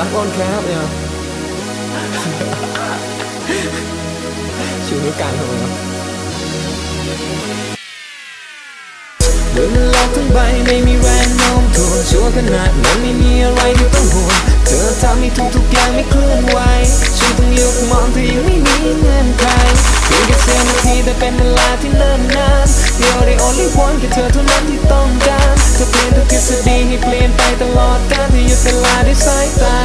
รักอ้อนแคบเนี่ยชูนิ้วกลางทำไมวะเมื่อมันโลกทั้งใบไม่มีแรงโน้มถ่วงชั่วขนาดนั้นไม่มีอะไรที่ต้องห่วงเธอทำให้ทุกทุกๆอย่างไม่เคลื่อนไหวฉันต้องหยุดมองเธอยังไม่มีเงื่อนไขเพียงแค่เสี้ยวนาทีแต่เป็นเวลาที่เนิ่นนานเดียวได้ only one แค่เธอเท่านั้นที่ต้องการเธอเปลี่ยนทุกทฤษฎีให้เปลี่ยนไปตลอดกาลที่หยุดเวลาด้วยสายตา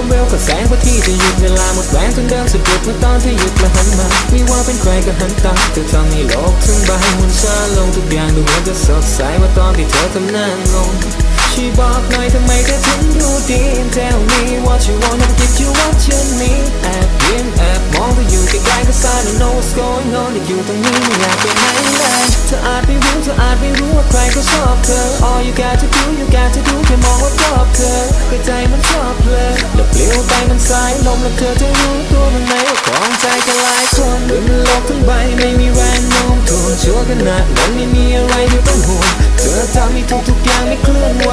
ความเร็วกับแสงพระที่จะหยุดเวลาหมดแรงจนเดินสะดุดเมื่อตอนที่หยุดและหันมาไม่ว่าเป็นใครก็หันตามเธอทำให้โลกทั้งใบหมุนช้าลงทุกอย่างดูเหมือนจะสดใสว่าตอนที่เธอทำหน้างงช่วยบอกหน่อยทำไมเธอถึงดูดี Tell me what you want and give you what you need แอบยิ้มแอบมองเธออยู่ใกล้ๆก็ I don't know what's going on แต่อยู่ตรงนี้ไม่อยากไปไหนเลยเธออาจไม่รู้เธออาจไม่รู้ว่าใครก็ชอบเธอ ไปมันสายลมแล้วเธอจะรู้ตัวมันไหมว่าของใจกันหลายคนบนโลกทั้งใบไม่มีแรงโน้มถ่วงชั่วขนาดนั้นไม่มีอะไรที่ต้องห่วงเธอทำให้ทุกทุกๆอย่างไม่เคลื่อนไหว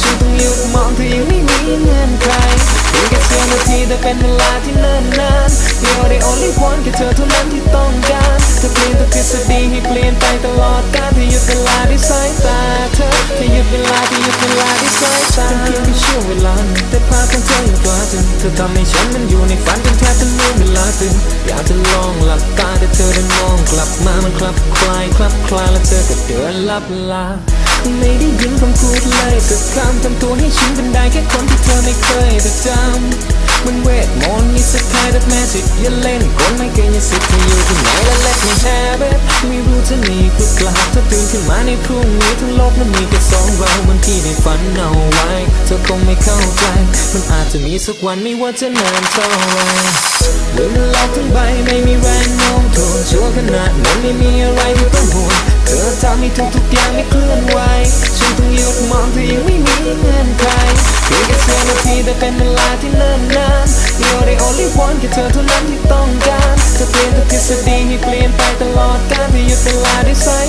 ฉันต้องหยุดมองเธอยังไม่มีเงื่อนไขเพียงแค่เสี้ยวนาทีแต่เป็นเวลาที่เนิ่นนาน You're the only one แค่เธอเท่านั้นที่ต้องการเธอเปลี่ยนทุกทฤษฎีให้เปลี่ยนไปตลอด ให้ฉันมันอยู่ในฝันจนแทบจะลืมเวลาตื่นอยากจะลองหลับตาแต่เธอได้มองกลับมามันคลับคลายคลับคลายแล้วเธอก็เดินลับลาไม่ได้ยินคำพูดเลยสักคำทำตัวให้ฉันเป็นได้แค่คนที่เธอไม่เคยจะจำมันเวทมนต์มีสักทายแบบแมจิอย่าเล่นกลไม่เกินยี่สิบเธออยู่ที่ไหนและ let me have it ไม่รู้จะหนีก็กลับถ้าตื่นขึ้นมาในพรุ่งนี้ทั้งโลกนั้นมีแค่สองเราเหมันที่ได้ฝันเอาไว้ ธอคงไม่เข้าใจ มันอาจจะมีสักวันไม่ว่าจะนานเท่าไหรเมื่อมันโลกทั้งใบไม่มีแรงโน้มถ่วงชั่วขนาดนั้นไม่มีอะไรที่ต้องห่วงเธอทำให้ทุกทุกๆอย่างไม่เคลื่อนไหวฉันต้องหยุดมองเธอยังไม่มีเงื่อนไขเพียงแค่เสี้ยวนาทีแต่เป็นเวลาที่เนิ่นนาน You're the only one แค่เธอเท่านั้นที่ต้องการเธอเปลี่ยนทุกทฤษฎีให้เปลี่ยนไปตลอดกาลที่หยุดเวลาด้วยสายตาเธอที่หยุดเวลาที่หยุดเวลาด้วยสาย